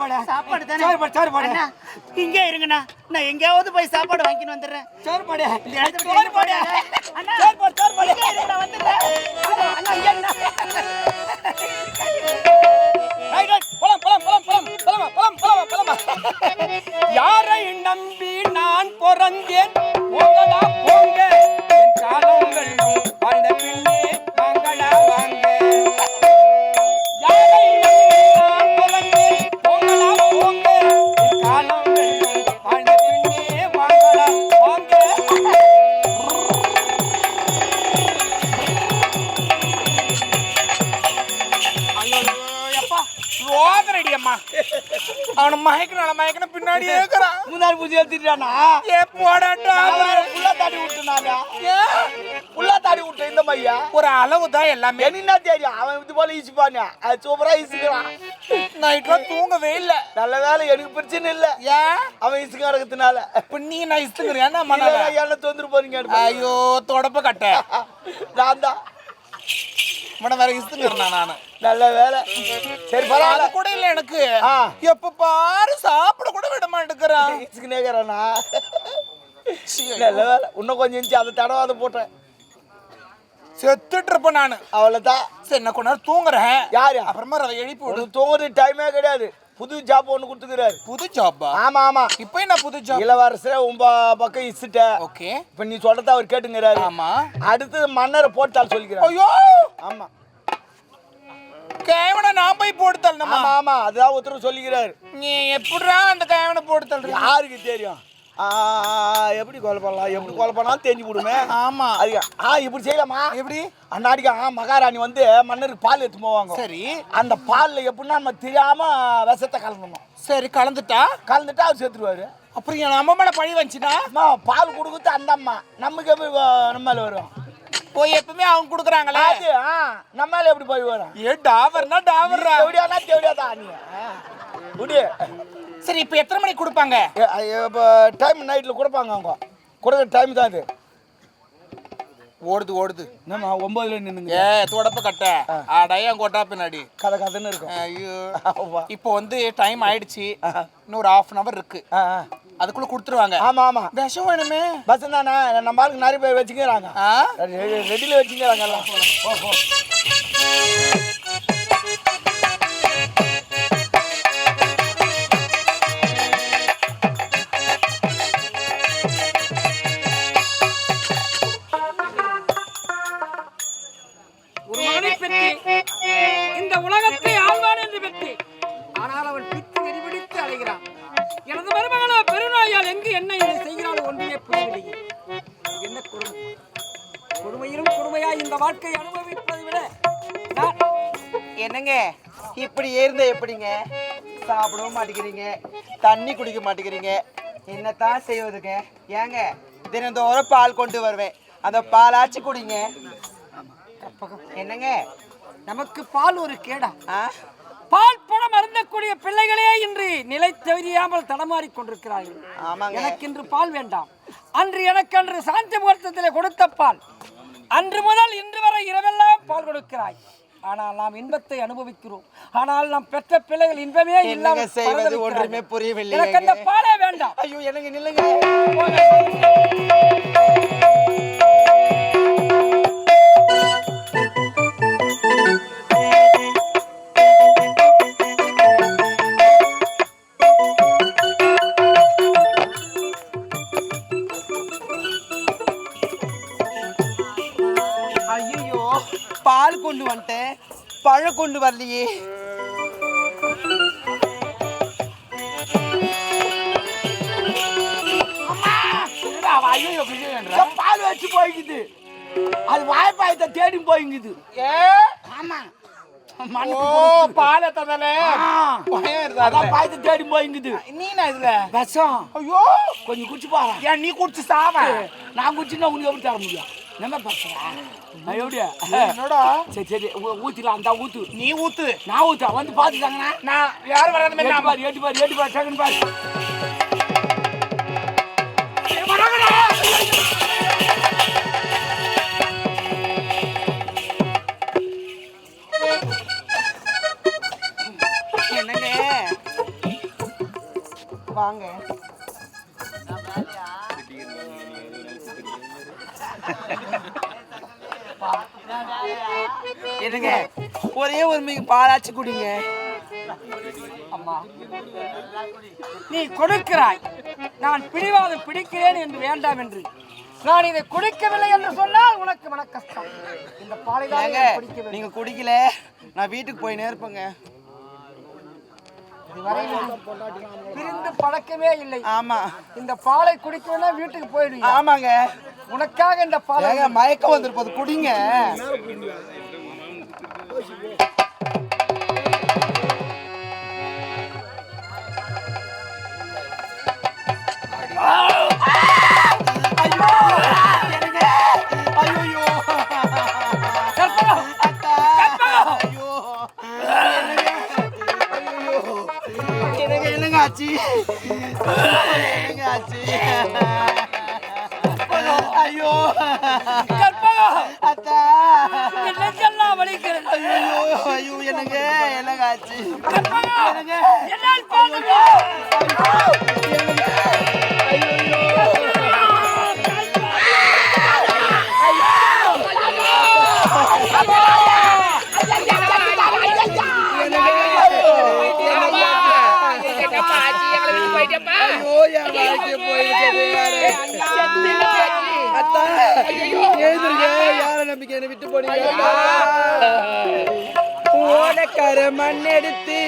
சாப்பாடு. தானே? சாறு பாடு, சாறு பாடு. அண்ணா, இங்கே இருங்கண்ணா. நான் எங்கேயாவது போய் சாப்பாடு வாங்கின்னு வந்துடுறேன். விட்டு சோறுபாடு அண்ணா, சோறுபாடு சோறுபாடு இங்கே இருங்க, நான் வந்துடுறேன். அண்ணா இங்க அண்ணா யாரை நம்பி நான் பிறந்தேன்? போங்கடா போங்க. மயக்கணும் மயக்கணும் பின்னாடியே இருக்கிறான் முன்னாடி பூஜை எடுத்துட்டானா ஏ போடாட்டா. புள்ளா தாடி விட்டுனாங்க ஏன்? புள்ளா தாடி விட்டு இந்த மையா ஒரு அளவு தான் எல்லாமே. என்ன தெரியும் அவன் இது போல ஈசிப்பானே அது சூப்பரா ஈசிக்கிறான் நைட்ல தூங்கவே இல்ல. நல்ல வேலை எனக்கு பிரச்சனை இல்ல. ஏன் அவன் இசுக்க நடக்கிறதுனால இப்ப நீ நான் இஸ்துங்கிறியா என்ன பண்ணல என்ன தொந்தரு போறீங்க ஐயோ தொடப்ப கட்ட. நான் தான். இவனை வேற நானு. நல்ல வேலை. சரி பரவாயில்ல. கூட இல்ல எனக்கு. எப்ப பாரு சாப்பிட கூட விட மாட்டேங்கிறான். இசுக்கு நேக்கிறானா நல்ல வேலை. இன்னும் கொஞ்சம் இருந்துச்சு அதை தடவாத போட்டேன். செத்துட்டு இருப்பேன் நானு. அவ்வளோதான் சரி நான் கொஞ்ச நேரம் தூங்குறேன். யாரு? அப்புறமா அதை எழுப்பி விடு. தூங்குறது டைமே கிடையாது. புது ஜாப் ஒன்று கொடுத்துக்கிறாரு புது ஜாப்பா ஆமா ஆமா. இப்போ என்ன புது ஜாப் இளவரசரே உம்ப பக்கம் இசுட்ட. ஓகே. இப்ப நீ சொல்றத அவர் கேட்டுங்கிறாரு. ஆமா. அடுத்து மன்னரை போட்டால் சொல்லிக்கிறார் ஐயோ! ஆமா. கேவனை நான் போய் போட்டு தள்ளணுமா ஆமா ஆமா. அதுதான் ஒருத்தர் சொல்லிக்கிறாரு நீ எப்படிடா அந்த கேவனை போட்டு தள்ளுற யாருக்கு தெரியும்? எப்படி கொலை பண்ணலாம்? எப்படி கொலை பண்ணாலும் தெரிஞ்சு விடுமே ஆமா. அது ஆ இப்படி செய்யலாமா? எப்படி? அன்னாடிக்கு ஆ மகாராணி வந்து மன்னருக்கு பால் எடுத்து போவாங்க. சரி. அந்த பால்ல எப்படின்னா நம்ம தெரியாம விஷத்தை கலந்துடணும். சரி கலந்துட்டா? கலந்துட்டா அவர் சேர்த்துருவாரு அப்புறம் அம்மா மேல பழி வந்துச்சுன்னா? பால் கொடுக்குறது அந்த அம்மா. நமக்கு எப்படி நம்ம மேல வரும்? போய் எப்பவுமே அவங்க குடுக்குறாங்களே. அது ஆ நம்ம மேல எப்படி போய் வரும்? ஏ டாவர்னா டாவர்ரா? தேவடியானா தேவடியாதா நீ. விடு சரி இப்போ எத்தனை மணிக்கு கொடுப்பாங்க? இப்போ டைம் நைட்டில் கொடுப்பாங்க அவங்க. கொடுக்குற டைம் தான் இது. ஓடுது ஓடுது. என்னம்மா ஒன்பதுல நின்னுங்க. ஏ தொடப்ப கட்ட. அடையம் கொட்டா பின்னாடி. கதை கதைன்னு இருக்கும். ஐயோ. இப்போ வந்து டைம் ஆயிடுச்சு. இன்னொரு ஹாஃப் அன் அவர் இருக்கு. அதுக்குள்ள கொடுத்துருவாங்க. ஆமா ஆமா. விஷம் வேணுமே. பஸ் தானே? நம்ம ஆளுக்கு நிறைய பேர் வச்சுக்கிறாங்க. ஆ? ரெடியில் வச்சுக்கிறாங்க எல்லாம். தண்ணி குடிக்க மாட்டேங்கிறீங்க. என்னத்தான் செய்வதுங்க? ஏங்க தினந்தோறும் பால் கொண்டு வருவேன். அந்த பாலாச்சு குடிங்க. என்னங்க? நமக்கு பால் ஒரு கேடா. பால் பழம் அருந்தக்கூடிய பிள்ளைகளே இன்று நிலை தெரியாமல் தடமாறிக் கொண்டிருக்கிறார்கள். எனக்கு இன்று பால் வேண்டாம். அன்று எனக்கு அன்று சாந்தி முகூர்த்தத்தில் கொடுத்த பால். அன்று முதல் இன்று வரை இரவெல்லாம் பால் கொடுக்கிறாய். ஆனால் நாம் இன்பத்தை அனுபவிக்கிறோம். ஆனால் நாம் பெற்ற பிள்ளைகள் இன்பமே இல்லாமல் செய்வது. ஒன்றுமே புரியவில்லையே எனக்கு அந்த பாலே வேண்டாம். ஐயோ என்னங்க நில்லுங்க. பழம் கொண்டு வரலையே. ஐயோ பால் வச்சு போய்க்குது. அது வாய்ப்பாயத்தை தேடி ஆமா. தந்தானே அதான் பாயத்தை தேடி போய்க்குது. நீ நான் இதுல? விஷம். ஐயோ! கொஞ்சம் குடிச்சு பாரு ஏன் நீ குடிச்சு சாவ? நான் குடிச்சுன்னா உனக்கு எப்படி தர முடியும்? என்ன பேசுறா? நான் எப்படியா என்னடா? சரி சரி ஊ- ஊத்திடலாம் அந்த ஊத்து. நீ ஊத்து. நான் ஊத்தா வந்து பாத்துட்டாங்கண்ணா நான் யாரும் வராத மாதிரி நான்? பாரு எட்டு பாரு எட்டு பாரு செகண்ட் பாரு. என்னங்க? வாங்க. என்னங்க? ஒரே ஒரு மிக பாலாச்சு குடிங்க. நீ கொடுக்கிறாய். நான் பிடிவாதம் பிடிக்கிறேன் என்று வேண்டாம் என்று. நான் இதை குடிக்கவில்லை என்று சொன்னால் உனக்கு மன கஷ்டம் இந்த பாலை தான் ஏங்க நான் குடிக்கவில்லை நீங்க குடிக்கல. நான் வீட்டுக்கு போய் நேர்ப்பேங்க. பிரிந்து பழக்கமே இல்லை. ஆமா. இந்த பாலை குடிக்கணும்னா வீட்டுக்கு போயிடுவீங்க. ஆமாங்க. உனக்காக இந்த பாலை மயக்கம் வந்துருப்போது குடிங்க என்னங்க ஆச்சு என்னங்க ஆச்சு ஐயோ கற்பகம்! அத்தா நெஞ்செல்லாம் வலிக்கிறது. ஐயோ ஐயோ எனக்கு என்னங்க ஆச்சு கற்பகம்! எனக்கு என்னால் பார்க்க மண் எடுத்து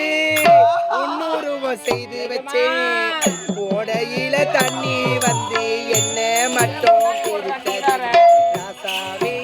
உன்னுருவம் செய்து வச்சேன் ஓடையில தண்ணி வந்து என்ன மட்டும் கொடுத்தது ராசாவே.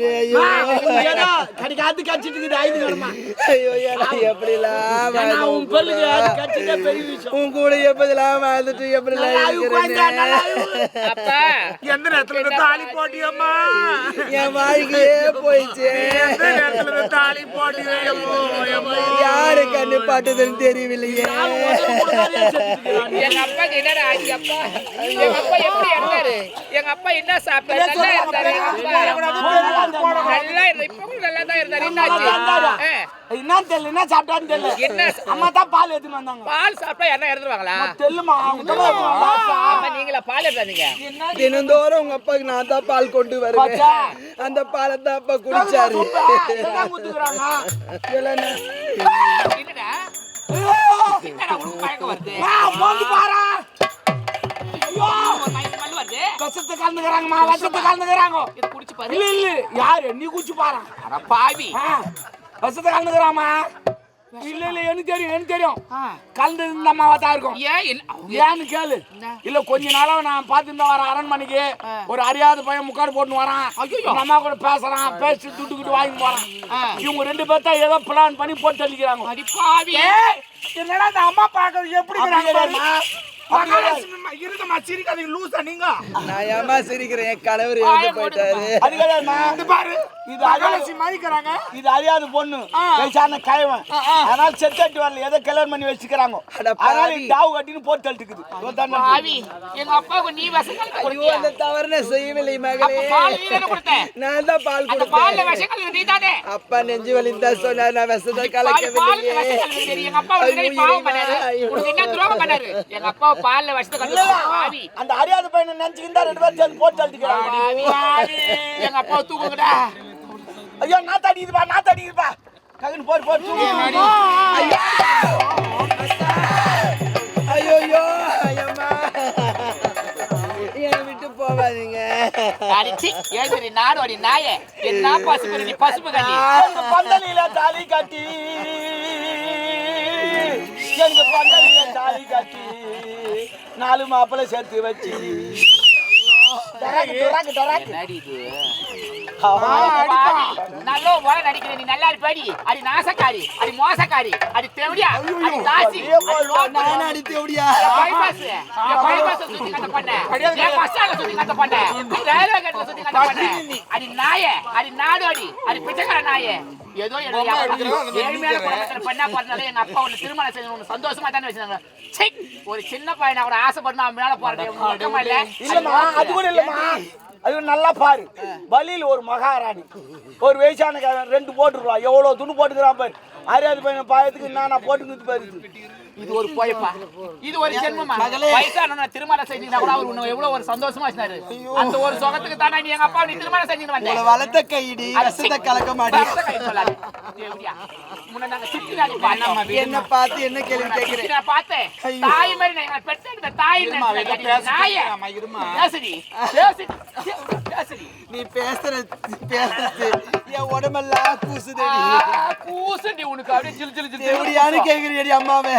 நானு ஐயோ ஏன்னா கடிக்காத்து கடிச்சிட்டு இருக்குது ஐந்து கிழமை ஐயோ ஏன்னா எப்படிலாம் ஏன்னா வாழ்ந்து உன் பல்லுக்கு அது கடிச்சிட்டே பெரிய விஷயம் உன் கூட எப்படிலாம் வாழ்ந்துட்டு எப்படிலாம் ஆயு குழந்தை, நல்லா இருக்கிறேன்னு ஆயு. அப்பா. எந்த நேரத்துல இந்த தாலி போட்டியம்மா? என் வாழ்க்கையே போயிடுச்சு. எந்த நேரத்துல இந்த தாலி போட்டியம்மா யாரு கண்ணு பாட்டுதுன்னு தெரியவில்லையே. எங்க அப்பாக்கு என்னடா ஆச்சு அப்பா? எங்க அப்பா எப்படி இருந்தாரு எங்க அப்பா என்ன சாப்பிட்டாரு? நல்லா இருந்தாரு? நல்லா இருந்தா இப்ப கூட நல்லா தான் இருந்தாரு? என்னாச்சு ஆ, என்ன தெரியல என்ன சாப்பிட்டான்னு தெரியல. என்ன அம்மா தான் பால் எடுத்துன்னு வந்தாங்க. பால் சாப்பிட்டா யாரா இறந்துருவாங்களா? தெல்லுமா ஆமா நீங்களா பால் எடுத்தாதீங்க தினந்தோறும் உங்க அப்பாக்கு நான் தான் பால் கொண்டு வருவேன். அந்த பாலை தான் அப்பா குடிச்சாரு. குத்துக்கிறாங்க? இல்லைன்னா என்னடா? என்னடா உனக்கு மயக்கம் வருது? போட்டு பாரா. விஷத்தை கலந்துக்கிறாங்கம்மா விஷத்தை கலந்துக்கிறாங்க இது குடிச்சு பாரு. இல்ல இல்ல யாரு? நீ குச்சி பாரா அட பாவி. விஷத்தை கலந்துக்கிறாமா இல்ல இல்ல எனக்கு தெரியும் எனக்கு தெரியும். கலந்து இந்த அம்மாவா தான் இருக்கும் ஏன்னு கேளு. இல்ல கொஞ்ச நாளா நான் பார்த்துட்டு வரேன் அரண்மனைக்கு ஒரு அறியாத பையன் முக்காடு போட்டு வரான். அம்மா கூட பேசுறான் பேசி துட்டுக்கிட்டு வாங்கி போறான். இவங்க ரெண்டு பேர்த்தா ஏதோ பிளான் பண்ணி போட்டு தள்ளிக்கிறாங்க. அடி பாவி. ஏய், என்னடா இந்த அம்மா பாக்க எப்படி சிரிக்காதீங்க லூசா நீங்க. நான் ஏமா சிரிக்கிறேன்? என் கணவர் இறந்து போயிட்டாரு. அது கிடையாதுமா இது பாரு இது மகாலட்சுமி மதிக்கிறாங்க இது அறியாத பொண்ணு. வயசான கயவன். அதனால செத்தட்டு வரல. ஏதோ கல்யாணம் பண்ணி வச்சுக்கிறாங்க. அட அதனால. டாவு கட்டின்னு போட்டு தள்ளிட்டுக்குது. பாவி எங்க அப்பாவுக்கு நீ விஷங்கள் ஐயோ கொடுத்தியா? அந்த தவறு நான் செய்யவில்லை அப்ப மகளே தானே நான் தான் பால் கொடுத்தேன். நீ தானே? அப்பா நெஞ்சு வலிந்தா சொன்னார் நான் விஷத்தை. எங்க அப்பா என்ன துரோகம் பண்ணாரு? எங்க அப்பா பால்ல பாவி அந்த அறியாத பையனை நினைச்சுக்கிட்டா ரெண்டு பேரும் சேர்ந்து போட்டு தள்ளிக்கிறாங்க பாவி எங்க அப்பா தூக்குங்கடா. ஐயோ நான் தடிக்குதுப்பா நான் தடிக்குதுப்பா. ககன் போட்டு போட்டு தூக்கு. ஐயோ! ஐயோ ஐயம்மா. என்னை விட்டு போகாதீங்க. அடிச்சி ஏந்திரி நாடு அடி நாயே. என்ன பசுப்பு நீ பசுப்பு பந்தலில தாலி கட்டி. எங்க பந்தலில தாலி கட்டி. நாலு மாப்பிள்ளை சேர்த்து வச்சு. அடி நாசக்காரி அடி மோசக்காரி அடி தெவடியா அடி தாசி அடி என் bypass அ சுத்தி கட்ட பண்ண. என் bus stand ல சுத்தி கட்ட பண்ண. railway gate ல சுத்தி கட்ட பண்ண. அடி நாயே, அடி நாடோடி, அடி பிச்சைக்கார நாயே. ஏதோ ஏழ்மையான குடும்பத்துல பெண்ணா பிறந்ததால எங்க அப்பா திருமணம் செஞ்சு சந்தோஷமா தானே வச்சிருந்தாங்க. சீ, ஒரு சின்ன பையனா கூட ஆசைப்பட்டு நான் மேல போறேன்? இல்லம்மா அது கூட இல்லம்மா. அது நல்லா பாரு. பலியில் ஒரு மகாராணி. ஒரு வயசான ரெண்டு போட்டுருவா. எவ்வளவு துணி போட்டுக்கிறான் பாரு. அறியாத பையன் பாயத்துக்கு நான் போட்டுக்கிட்டு பாரு. இது ஒரு பொழப்பா இது ஒரு ஜென்மமா? வயசான திருமணம் செஞ்சீங்கன்னா கூட அவர் உன்னை எவ்வளவு ஒரு சந்தோஷமா வச்சினாரு. அந்த ஒரு சுகத்துக்கு தானே நீ எங்க அப்பா நீ திருமணம் வந்தேன் உங்களை வளர்த்த கைடி ரசத்தை கலக்க மாட்டேன். என்ன பார்த்து என்ன கேள்வி கேட்கிறேன் சித்திரை பார்த்தேன். தாய் மாதிரி நான் எங்களை பெற்றெடுத்த தாய் நினைச்சேன். அடி நாயே. பேசுடி. பேசுடி. பேசுடி. நீ பேசுற பேசுறது என் உடம்பெல்லாம் கூசுதடி. ஆ, கூசுண்டி உனக்கு. அப்படியே ஜிலு ஜிலு ஜிலு ஜிலு. எப்படியானு கேக்குறியடி அம்மாவே.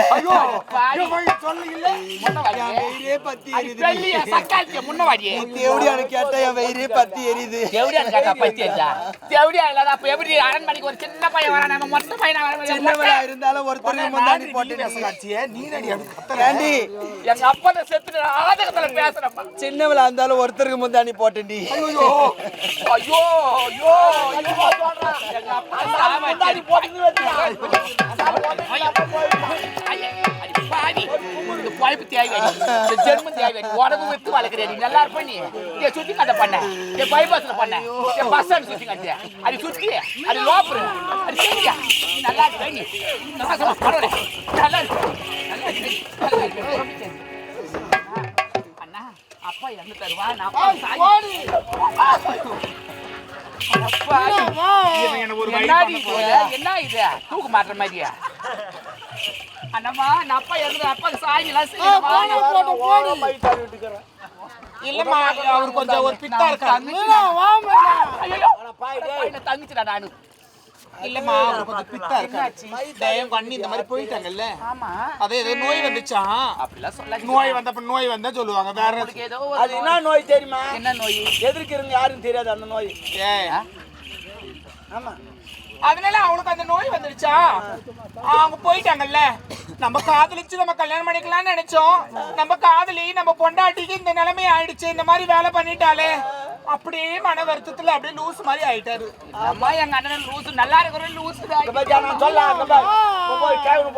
அரண்மனைக்கு ஒரு சின்ன பையன் வரான்? நம்ம மொத்த பையனா வரான்? சின்னவளா இருந்தாலும் ஒருத்தருக்கு முன்னாடி போட்டு ஏண்டி? எங்க அப்பா செத்து ஆதகத்துல பேசுறப்பா சின்னவளா இருந்தாலும் ஒருத்தருக்கு முந்தாணி போட்டேன்டி ஐயோ. ஐயோ ஐயோ எங்க அப்பா சாவடி. ஐயே, அடி பாவி. இந்த பொழப்பு தேவையாடி. இந்த ஜென்மம் தேவையாடி. உடம்பு வித்து வளர்க்கிறேன். நீ நல்லா இருப்ப நீ. இங்க சுத்தி காட்ட பண்ண. இங்க bypassல பண்ண. சுத்தி சுத்தி. லோப்புரு. அடி செஞ்சியா. நீ நல்லா இருப்ப நீ. நாசமா பரவாயில்ல. நல்லா. நல்லா. அண்ணா, அப்பா என்ன தருவா நான் அப்பா சாகி என்னடி இது? என்ன இது தூக்கு மாட்டுற மாதிரியா அண்ணம்மா நான் அப்பா இறந்து அப்பா சாயலாம் இல்லம்மா அவர் கொஞ்சம் ஒரு பித்தா இருக்காரு. தங்கிச்சிடா நானு இல்லம்மா அவர் கொஞ்சம் பித்தா இருக்காச்சு தயம் கண்ணி இந்த மாதிரி போயிட்டாங்கல்ல? ஆமா. அதே ஏதோ நோய் வந்துச்சான் அப்படிலாம் சொல்ல நோய் வந்தப்ப நோய் வந்தா சொல்லுவாங்க வேற அது என்ன நோய் தெரியுமா? என்ன நோய்? எதிர்க்கிறவங்க யாரும் தெரியாது அந்த நோய். ஏய் ஆமா. அதனால அவளுக்கு அந்த நோய் வந்துடுச்சா அவங்க போயிட்டாங்கல்ல. நம்ம காதலிச்சு நம்ம கல்யாணம் பண்ணிக்கலாம்னு நினைச்சோம். நம்ம காதலி நம்ம பொண்டாட்டிக்கு இந்த நிலைமை ஆயிடுச்சு இந்த மாதிரி வேலை பண்ணிட்டாலே. அப்படியே மன வருத்தத்துல அப்படியே லூஸ் மாதிரி ஆயிட்டாரு. அம்மா எங்க அண்ணன் லூசு நல்லா இருக்கிற இப்ப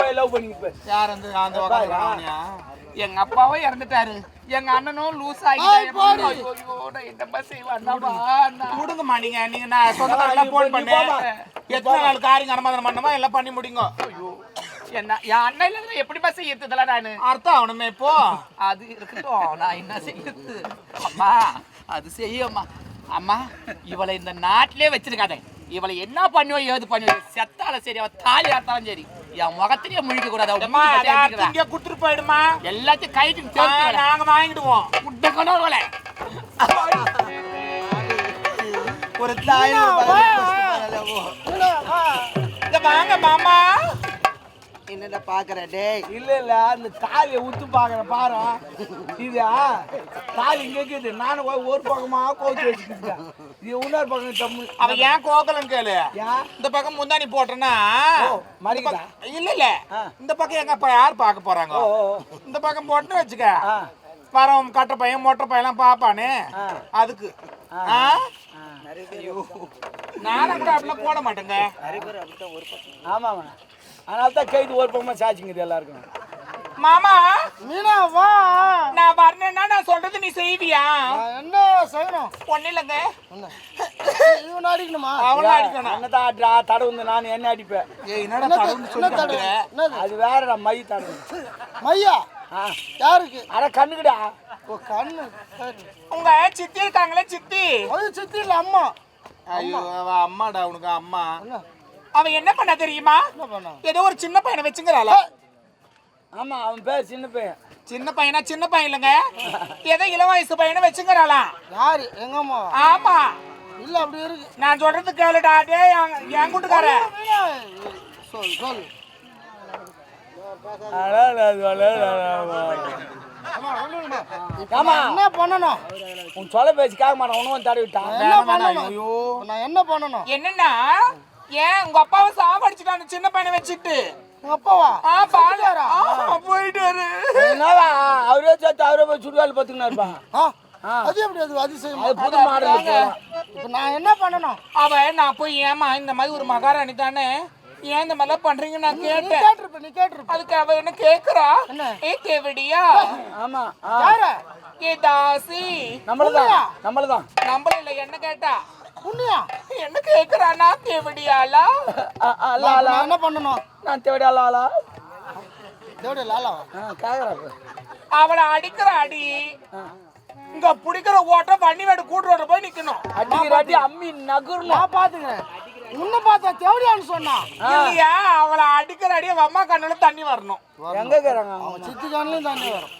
போய் லவ் பண்ணிட்டு போய் யார் அந்த அந்த எங்க அப்பாவும் இறந்துட்டாரு. எங்க அண்ணனும் லூஸ் ஆகிட்டாரு. என்னப்பா செய்வான் கொடுங்கம்மா நீங்க. நீங்க நான் சொந்தக்காரெல்லாம் போன் பண்ணு எத்தனை நாள் காரியம் அனுமதனம் பண்ணணுமோ எல்லாம் பண்ணி முடிங்க. என்ன என் அண்ணன் இல்ல எப்படிப்பா செய்யறதுல நானு? அர்த்தம் ஆகணுமே இப்போ அது இருக்கட்டும். நான் என்ன செய்யறது? அம்மா அது செய்யம்மா. அம்மா இவளை இந்த நாட்டிலே வச்சிருக்காத. இவளை என்ன பண்ணுவோ ஏது பண்ணுவோ? செத்தால சரி அவ தாலி ஆத்தாலும் சரி. என் முகத்திலேயே முழிக்க கூடாது. இங்கே கொடுத்துட்டு போயிடுமா எல்லாத்தையும் கைட்டு நாங்க வாங்கிடுவோம். கொண்டு வரல ஒரு தாய் இங்க வாங்க மாமா. என்னடா பாக்குற டேய்? இல்ல இல்ல அந்த தாலியை உத்து பாக்குற பாரு. இதா? தாலி இங்க இருக்குது. நானும் போய் ஒரு பக்கமா கோச்சு வச்சுக்கிட்டேன் இது இன்னொரு பக்கம் தம்மு அவன் ஏன் கோக்கலன்னு கேளு. இந்த பக்கம் முந்தானி போட்டேன்னா? இல்ல இல்ல. இந்த பக்கம் எங்க அப்பா யார் பார்க்க போறாங்க. இந்த பக்கம் போட்டுன்னு வச்சுக்க. வரவன் கட்ட பையன் மொட்டை பையன் பாப்பானே. அதுக்கு. நானும் கூட அப்படிலாம் போட மாட்டேங்க. ஆமாமா அதனால தான் கைது ஒரு பக்கமா சாச்சிங்குது எல்லாருக்கும். மாமா மீனா வா. நான் வரணும்னா நான் சொல்றது நீ செய்வியா? என்ன செய்யணும்? ஒண்ணு இல்லைங்க. இவன் அடிக்கணுமா? அவனை அடிக்கணும். அண்ணதான் அடிடா தடவு வந்து நான் என்ன அடிப்பேன். ஏய், என்னடா தடவுன்னு சொல்லி அது வேறடா மை தடவு. மையா? ஆ. யாருக்கு? அட கண்ணுக்குடா. ஓ கண்ணு. உங்க சித்தி இருக்காங்களே சித்தி? அது சித்தி இல்ல அம்மா. ஐயோ அம்மாடா உனக்கு அம்மா. என்ன? அவன் என்ன பண்ண தெரியுமா? ஏதோ ஒரு சின்ன பையனை வச்சுங்கிறாளா ஆமா அவன் பேர் சின்ன பையன். சின்ன பையனா சின்ன பையன் இல்லைங்க. ஏதோ இள வயசு பையனை வச்சுங்கிறாளாம் யாரு? எங்க அம்மா? ஆமா. இல்ல அப்படி இருக்கு. நான் சொல்றது கேளுடா டேய் என்- கூட்டுக்கார. சொல் சொல் என்ன பண்ணணும்? உன் சொல்ல பேச்சு கேட்க மாட்டான் உனவும் தடவிட்டான் என்ன பண்ணணும்? இப்ப நான் என்ன பண்ணணும்? என்னன்னா ஏன்? உங்க அப்பாவை சாவடிச்சுட்டான் சின்ன பையனை வச்சுட்டு உங்க அப்பாவா? ஆ என்னவா அவரே சேர்த்து அவரே போய் சுடுகால் பத்துக்கினா இருப்பான் ஆ. அது எப்படி அது அதிசயம்? புது மாடல் இப்ப. நான் என்ன பண்ணணும்? அவன் நான் போய் ஏமா இந்த மாதிரி ஒரு மகாராணி தானே? ஏன் இந்த மாதிரிலாம் பண்றீங்க? நான் கேட்டேன். கேட்டிருப்ப நீ கேட்டிருப்ப. அதுக்கு அவ என்ன கேக்குறா? ஏ தேவடியா ஆமா யார? ஏ தாசி. நம்மளதான் நம்மளதான். நம்பல இல்ல என்ன கேட்டா? புண்ணியா என்ன கேக்குறானா தேவடியாலா அல்ல என்ன பண்ணணும்? நான் அல்ல அல்ல தேவடைய லாலாவா? கேக்குறாரு அவளை அடிக்கிற அடி இங்க பிடிக்கிற ஓட்டம் வண்டி வேடு கூட்டுறோட போய் நிக்கணும். அடிக்கிற அடி அம்மி நகுர்ணும். நான் பாத்துக்கிறேன். உன்னை பார்த்தா தேவடியான்னு சொன்னா. இல்லையா? அவளை அடிக்கிற அடி அவ அம்மா கண்ணுல தண்ணி வரணும். எங்க இருக்கிறாங்க அவன் சித்தி கண்ணிலையும் தண்ணி வரும்.